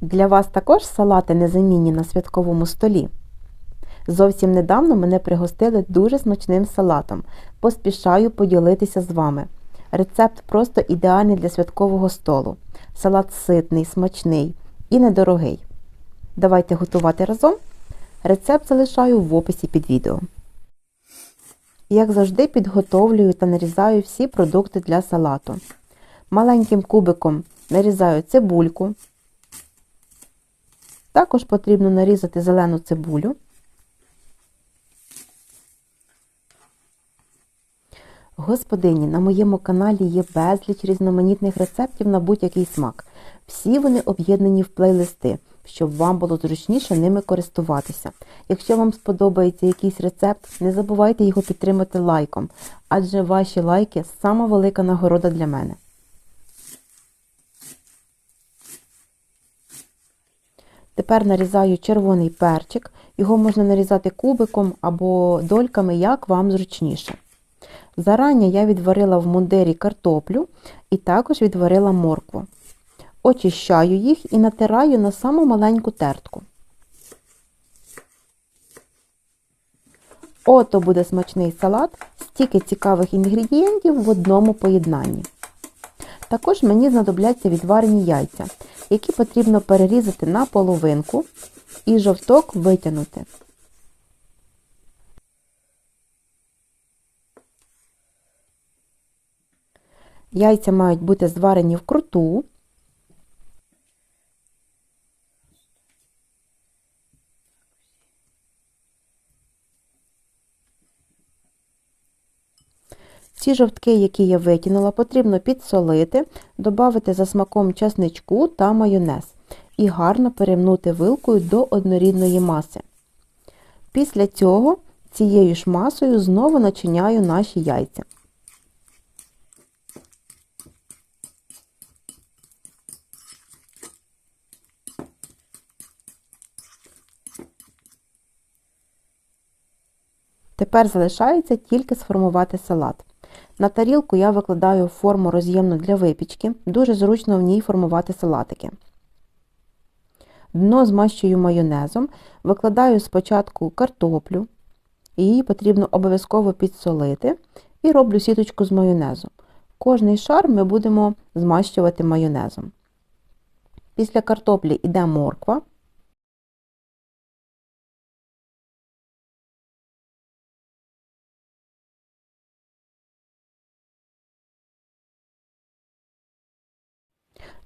Для вас також салати незамінні на святковому столі. Зовсім недавно мене пригостили дуже смачним салатом. Поспішаю поділитися з вами. Рецепт просто ідеальний для святкового столу. Салат ситний, смачний і недорогий. Давайте готувати разом. Рецепт залишаю в описі під відео. Як завжди, підготовлюю та нарізаю всі продукти для салату. Маленьким кубиком нарізаю цибульку. Також потрібно нарізати зелену цибулю. Господині, на моєму каналі є безліч різноманітних рецептів на будь-який смак. Всі вони об'єднані в плейлисти, щоб вам було зручніше ними користуватися. Якщо вам сподобається якийсь рецепт, не забувайте його підтримати лайком, адже ваші лайки сама велика нагорода для мене. Тепер нарізаю червоний перчик. Його можна нарізати кубиком або дольками, як вам зручніше. Зарані я відварила в мундирі картоплю і також відварила моркву. Очищаю їх і натираю на саму маленьку тертку. Ото буде смачний салат, стільки цікавих інгредієнтів в одному поєднанні. Також мені знадобляться відварені яйця, які потрібно перерізати на половинку і жовток витягнути. Яйця мають бути зварені вкруту. Ці жовтки, які я витягнула, потрібно підсолити, додати за смаком чесничку та майонез і гарно перемнути вилкою до однорідної маси. Після цього цією ж масою знову начиняю наші яйця. Тепер залишається тільки сформувати салат. На тарілку я викладаю форму роз'ємну для випічки, дуже зручно в ній формувати салатики. Дно змащую майонезом, викладаю спочатку картоплю, її потрібно обов'язково підсолити і роблю сіточку з майонезу. Кожний шар ми будемо змащувати майонезом. Після картоплі йде морква.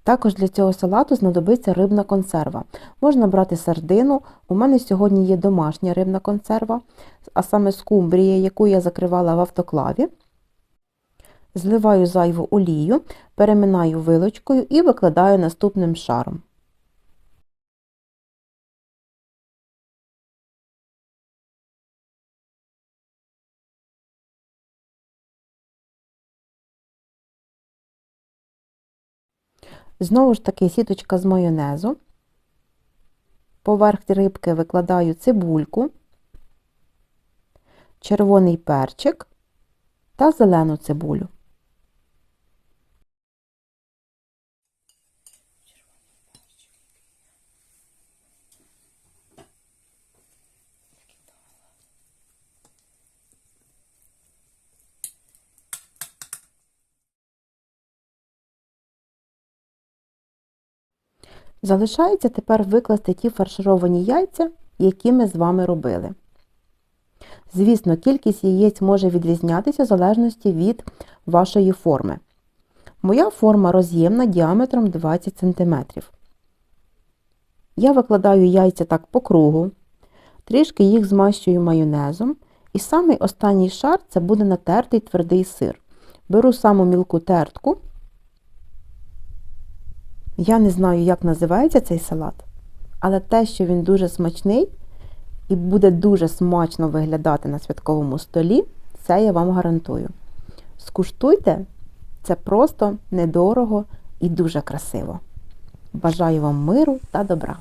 Також для цього салату знадобиться рибна консерва. Можна брати сардину, у мене сьогодні є домашня рибна консерва, а саме скумбрія, яку я закривала в автоклаві. Зливаю зайву олію, переминаю вилочкою і викладаю наступним шаром. Знову ж таки сіточка з майонезу. Поверх рибки викладаю цибульку, червоний перчик та зелену цибулю. Залишається тепер викласти ті фаршировані яйця, які ми з вами робили. Звісно, кількість яєць може відрізнятися в залежності від вашої форми. Моя форма роз'ємна діаметром 20 см. Я викладаю яйця так по кругу, трішки їх змащую майонезом, і самий останній шар це буде натертий твердий сир. Беру саму мілку тертку. Я не знаю, як називається цей салат, але те, що він дуже смачний і буде дуже смачно виглядати на святковому столі, це я вам гарантую. Скуштуйте, це просто недорого і дуже красиво. Бажаю вам миру та добра!